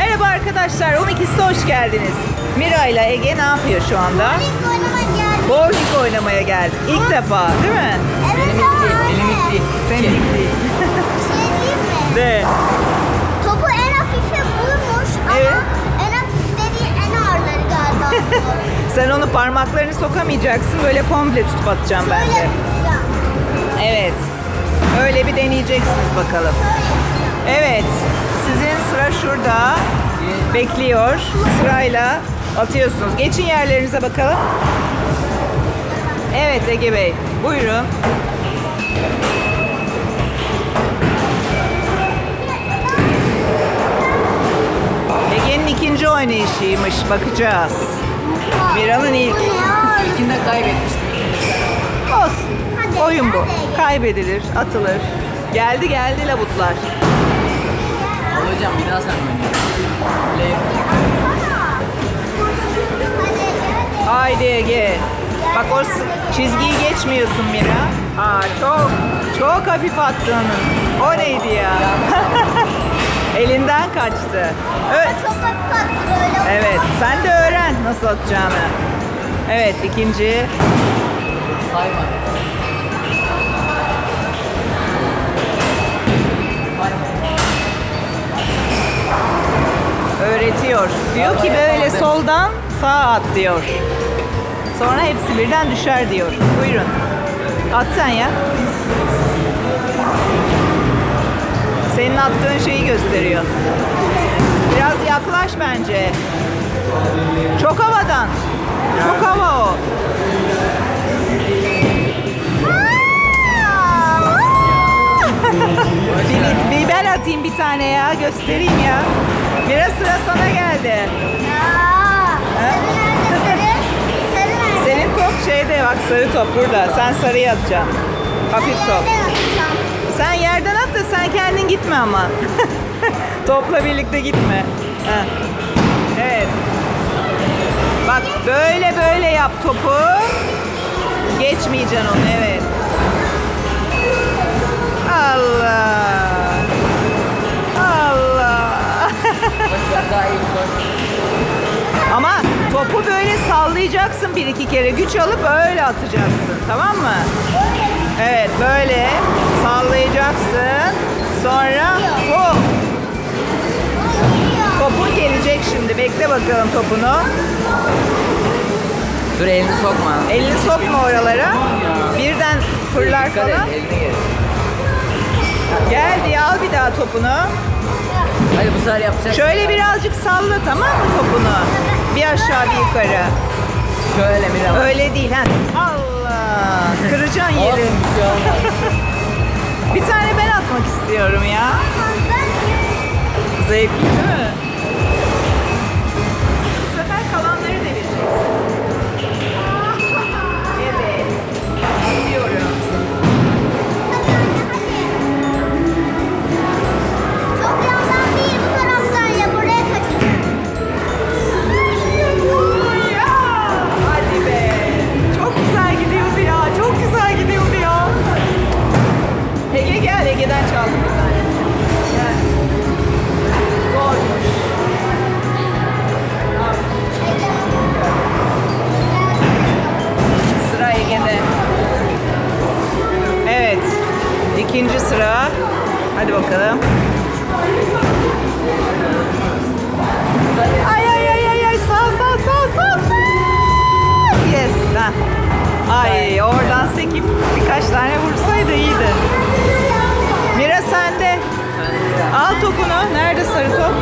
Merhaba arkadaşlar, Umikis'e hoş geldiniz. Mira ile Ege ne yapıyor şu anda? Bowling oynamaya geldik. Bowling oynamaya geldik. İlk defa değil mi? Evet Benim ama anne, benim ilk değil. Senin ilk değil. Şey diyeyim mi? De. Topu en hafifi buymuş ama Evet. en hafif dediği en ağırları galiba. Sen onu parmaklarını sokamayacaksın. Böyle komple tutup atacağım Böyle bence. yapacağım. Evet. Öyle bir deneyeceksiniz bakalım. Evet. Sizin sıra şurada. Bekliyor. Sırayla atıyorsunuz. Geçin yerlerinize bakalım. Evet Ege Bey. Buyurun. Ege'nin ikinci oynayışıymış. Bakacağız. Mira'nın ilk. İlkinde kaybetmiştim. Olsun. Oyun bu. Kaybedilir, atılır. Geldi geldi labutlar. Hocam bir daha sen hadi. Haydi Ege. Bak o çizgiyi geçmiyorsun Mira. Aa çok çok hafif attın. O neydi ya? Elinden kaçtı. Evet. Çok hafif attı böyle. Evet. Sen de öğren nasıl atacağını. Evet ikinci. Sayma. Öğretiyor. Diyor ki böyle soldan sağa at diyor. Sonra hepsi birden düşer diyor. Buyurun. At sen ya. Senin attığın şeyi gösteriyor. Biraz yaklaş bence. Çok havadan. Çok hava o. ben atayım bir tane ya. Göstereyim ya. Biraz sıra sana geldi. Aa, sarı nerede sarı? Sarı nerede? Senin top şeyde bak sarı top burada. Sen sarıyı atacaksın. Hafif top. Sen yerden at da sen kendin gitme ama. Topla birlikte gitme. Heh. Evet. Bak böyle böyle yap topu. Geçmeyeceksin onu evet. Allah. Daha iyi koş. Ama topu böyle sallayacaksın bir iki kere. Güç alıp öyle atacaksın. Tamam mı? Evet böyle sallayacaksın. Sonra hop. Topun gelecek şimdi. Bekle bakalım topunu. Dur elini sokma. Elini sokma oralara. Birden fırlar Dikkat et falan. geri. Geldi al bir daha topunu. Hadi bu sefer yapacağız. Şöyle birazcık salla tamam mı topunu? Bir aşağı bir yukarı. Şöyle bir daha. Öyle değil ha. Allah. Kıracaksın yeri. Olsun bir şey. Bir tane ben atmak istiyorum ya. Zevkli değil mi? Sıra. Hadi bakalım. Ay ay ay ay ay sağ sağ sağ sağ sağ. Yes. Ha. Ay oradan sekip birkaç tane vursaydı iyiydi. Mira sende. Al topunu. Nerede sarı top?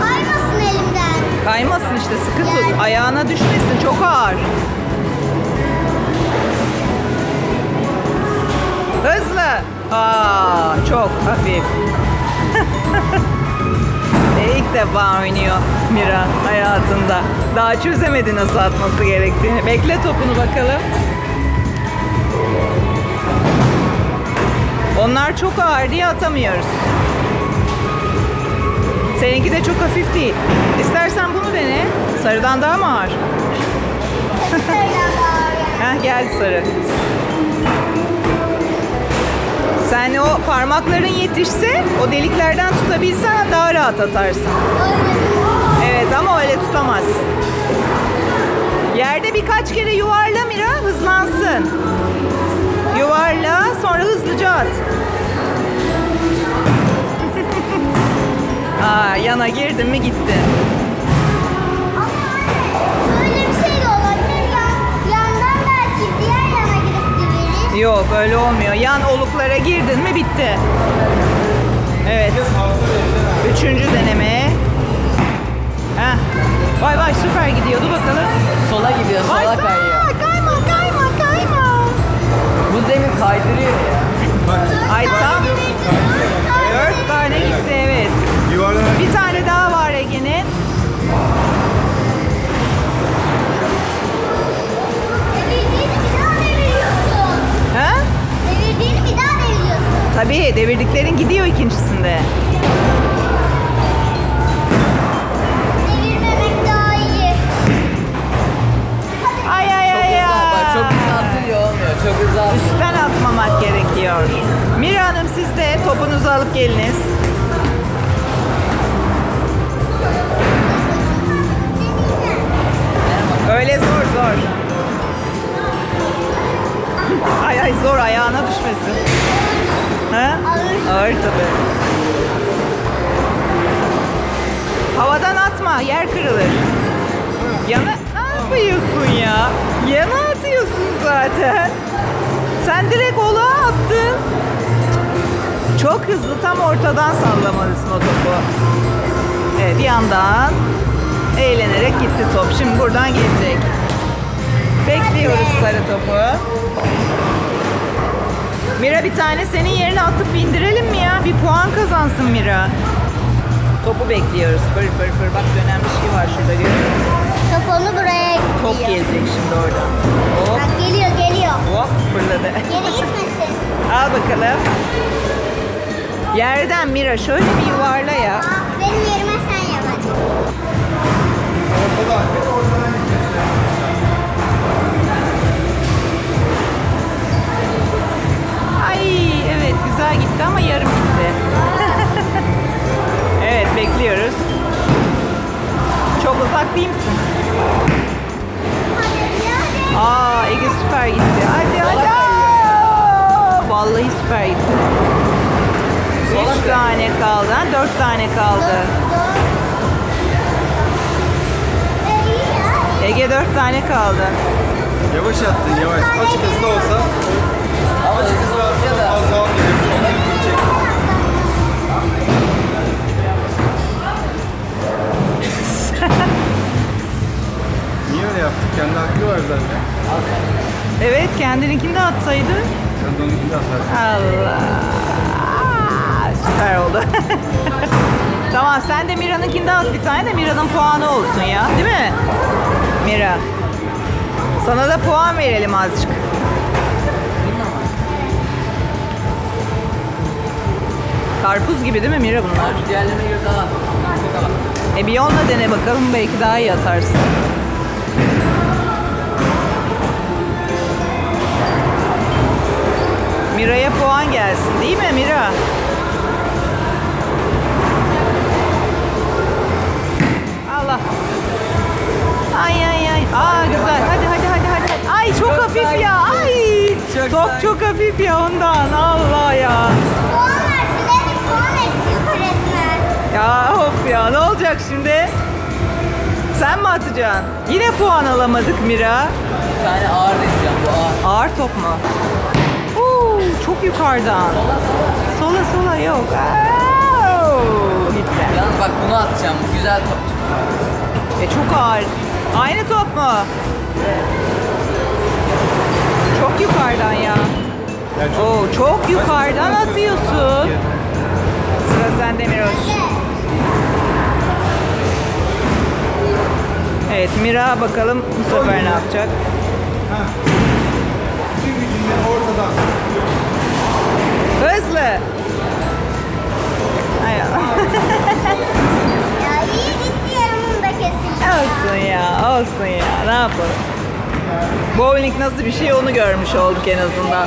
Kaymasın elimden. Kaymasın işte sıkı tut. Ayağına düşmesin. Çok ağır. Hızlı. Aa, çok hafif. E, İlk defa oynuyor Mira hayatında. Daha çözemedi nasıl atması gerektiğini. Bekle topunu bakalım. Onlar çok ağır diye atamıyoruz. Seninki de çok hafif değil. İstersen bunu dene. Sarıdan daha mı ağır? Heh geldi sarı. Sen o parmakların yetişse o deliklerden tutabilsen daha rahat atarsın. Evet ama öyle tutamaz. Yerde birkaç kere yuvarla Mira hızlansın. Yuvarla sonra hızlıca at. Aa, yana girdin mi gitti. Öyle olmuyor. Yan oluklara girdin mi bitti. Evet. Üçüncü deneme. Heh. Vay vay süper gidiyor. Dur bakalım. Sola gidiyor, Vay sola sağ. kayıyor. Kayma kayma kayma. Bu zemin kaydırıyor ya. Ay tam dört tane gitti evet. Bir tane Tabii devirdiklerin gidiyor ikincisinde. Devirmemek daha iyi. Ay ay ay ay. çok hızlı atınca olmuyor. Çok hızlı at- Üstten atmamak gerekiyor. Mira Hanım siz de topunuzu alıp geliniz. Öyle zor zor. Ay ay zor ayağına düşmesin. Ha? Ağır. Ağır tabii. Havadan atma yer kırılır. Yana ne yapıyorsun ya? Yana atıyorsun zaten. Sen direkt ola attın. Çok hızlı tam ortadan sallamalısın o topu. Evet bir yandan eğlenerek gitti top. Şimdi buradan gelecek. Bekliyoruz sarı topu. Mira bir tane senin yerine atıp bindirelim mi ya? Bir puan kazansın Mira. Topu bekliyoruz. Fır fır fır. Bak dönen bir şey var şurada görüyor musun? Top onu buraya Top gidiyor. gelecek şimdi oradan. Hop Bak geliyor geliyor. hop fırladı. Geri gitmesin. Al bakalım. Yerden Mira şöyle bir yuvarla ya. Aa, benim yerime sen yap hadi. ortada. Kaldı. ha? Dört tane kaldı. Ege dört tane kaldı. Yavaş attın yavaş. Açık hızlı olsa Ama hızlı olunca da Ona gidecek. Niye öyle yaptık? Kendi hakkı var zaten. Evet kendininkini de atsaydı. Sen de onunkini de atarsın. Allah. Süper oldu. tamam sen de Mira'nınkini de at bir tane de Mira'nın puanı olsun ya. Değil mi? Mira. Sana da puan verelim azıcık. Karpuz gibi değil mi Mira bunlar? Diğerlerine göre daha. E bir onunla dene bakalım belki daha iyi atarsın. Mira'ya puan gelsin değil mi Mira? Hafif ya ondan. Allah ya. Versin. Hadi puan eksik resmen. Ya of ya ne olacak şimdi? Sen mi atacaksın? Yine puan alamadık Mira. Bir tane ağır deneyeceğim bu ağır. Ağır top mu? Oo, çok yukarıdan. Sola sola yok. Oo, gitti. Yalnız bak bunu atacağım. Bu güzel top. E çok ağır. Aynı top mu? Çok yukarıdan ya. Yani çok Oo, çok yukarıdan atıyorsun. Sıra sende Miroş. Evet Mira bakalım bu sefer ne yapacak? bütün gücünle ortadan. Hızlı. Ay. Ya iyi gitti olsun ya, olsun ya. Ne yapalım? Bowling nasıl bir şey onu görmüş olduk en azından.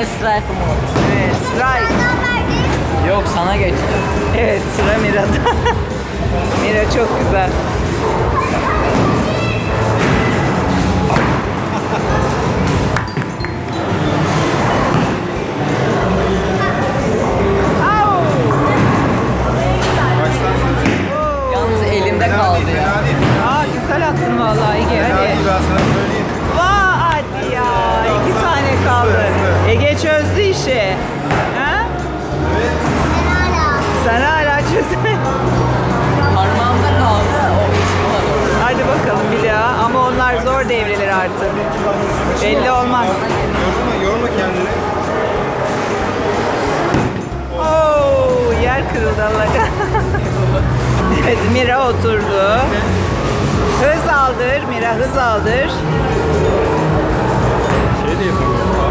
tane strike'ım oldu. Evet verdi. Yok sana geçti. Evet sıra Mira'da. Mira çok güzel. Yalnız elimde kaldı ya. Aa güzel attın vallahi Ege hadi. ben sana söyleyeyim. Vay hadi ya. iki tane kaldı. Ege çözdü işi. Ha? Evet. Sen hala çözemedin. Parmağımda kaldı. Hadi bakalım bir daha. Ama onlar zor devrilir artık. Belli olmaz. Yorma, yorma kendini. Oo, yer kırıldı Allah'a. evet, Mira oturdu. Hız aldır, Mira hız aldır. Şey de yapıyorum.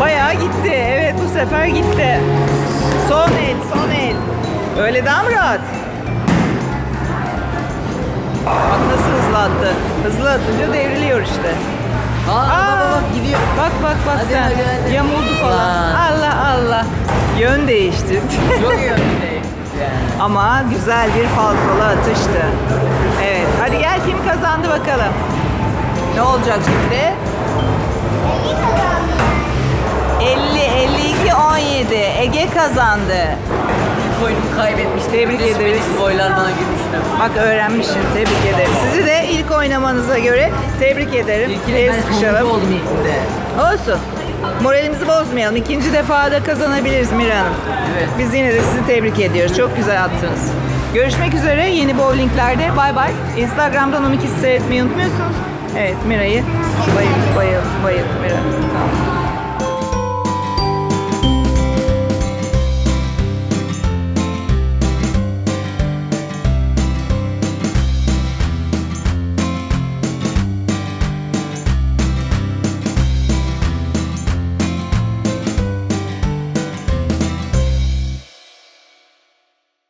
Bayağı gitti. Evet bu sefer gitti. Son el, son el. Öyle daha mı rahat? Bak nasıl hızlı attı. Hızlı atınca devriliyor işte. Aa, bak bak gidiyor. Bak bak bak Hadi, sen. hadi, hadi. Yamuldu falan. Lan. Allah Allah. Yön değiştirdi. Çok önündeyim yani. Ama güzel bir falsolu atıştı. Evet. Hadi gel kim kazandı bakalım. Ne olacak şimdi? Ege kazandı. İlk oyunumu kaybetmiştim. Tebrik ederiz. spinning boylar bana girmişti. Bak öğrenmişsin. Tebrik ederim. Sizi de ilk oynamanıza göre tebrik ederim. İlkine El ben sıkışalım. sonuncu oldum ilkinde. Olsun. Moralimizi bozmayalım. İkinci defa da kazanabiliriz Mira Hanım. Evet. Biz yine de sizi tebrik ediyoruz. Çok güzel attınız. Görüşmek üzere yeni bowlinglerde. Bay bay. Instagram'dan 12 seyretmeyi unutmuyorsunuz. Evet Mira'yı bayıl bayıl bayıl Mira.